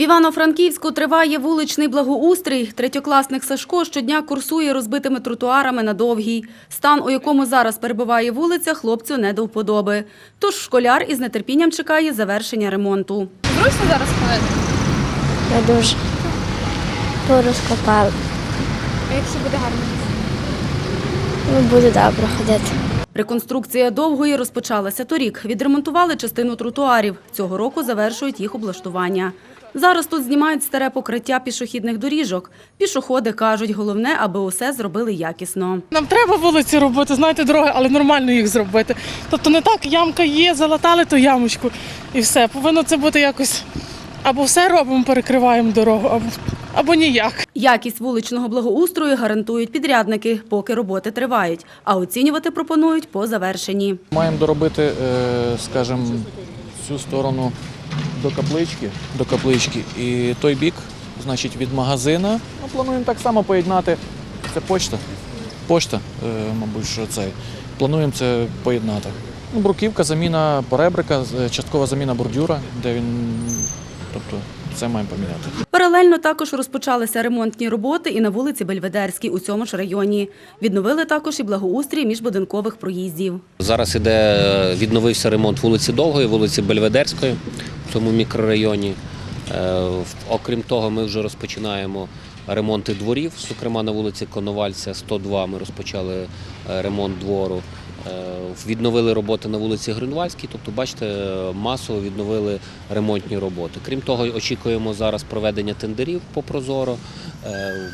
Івано-Франківську триває вуличний благоустрій. Третьокласник Сашко щодня курсує розбитими тротуарами на довгій. Стан, у якому зараз перебуває вулиця, хлопцю не до вподоби. Тож школяр із нетерпінням чекає завершення ремонту. Зручно зараз ходити? Не дуже. Порозкопали. А якщо буде гарно? Ну, буде добре ходити. Реконструкція довгої розпочалася торік. Відремонтували частину тротуарів. Цього року завершують їх облаштування. Зараз тут знімають старе покриття пішохідних доріжок. Пішоходи кажуть, головне, аби усе зробили якісно. Нам треба вулиці робити, знаєте, дороги, але нормально їх зробити. Тобто не так, ямка є, залатали ту ямочку і все. Повинно це бути якось або все робимо, перекриваємо дорогу, або, або ніяк. Якість вуличного благоустрою гарантують підрядники, поки роботи тривають, а оцінювати пропонують по завершенні. Маємо доробити, е, скажімо, цю сторону до каплички, до каплички і той бік, значить, від магазина. Ми плануємо так само поєднати. Це почта. Почта, е, мабуть, що це. Плануємо це поєднати. Ну, бруківка, заміна поребрика, часткова заміна бордюра, де він. Тобто, це маємо поміняти. Паралельно також розпочалися ремонтні роботи і на вулиці Бельведерській у цьому ж районі. Відновили також і благоустрій міжбудинкових проїздів. Зараз іде відновився ремонт вулиці Довгої, вулиці Бельведерської в цьому мікрорайоні. Е, Окрім того, ми вже розпочинаємо ремонти дворів. Зокрема, на вулиці Коновальця 102 ми розпочали е, ремонт двору. Е, Відновили роботи на вулиці Гринвальській, тобто, бачите, масово відновили ремонтні роботи. Крім того, очікуємо зараз проведення тендерів по Прозоро.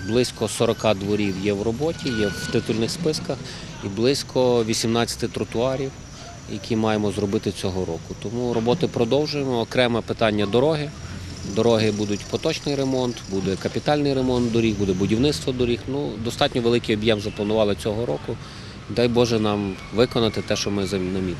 Близько 40 дворів є в роботі, є в титульних списках, і близько 18 тротуарів, які маємо зробити цього року. Тому роботи продовжуємо. Окреме питання дороги. Дороги будуть поточний ремонт, буде капітальний ремонт доріг, буде будівництво доріг. Ну, достатньо великий об'єм запланували цього року. Дай Боже нам виконати те, що ми намітили.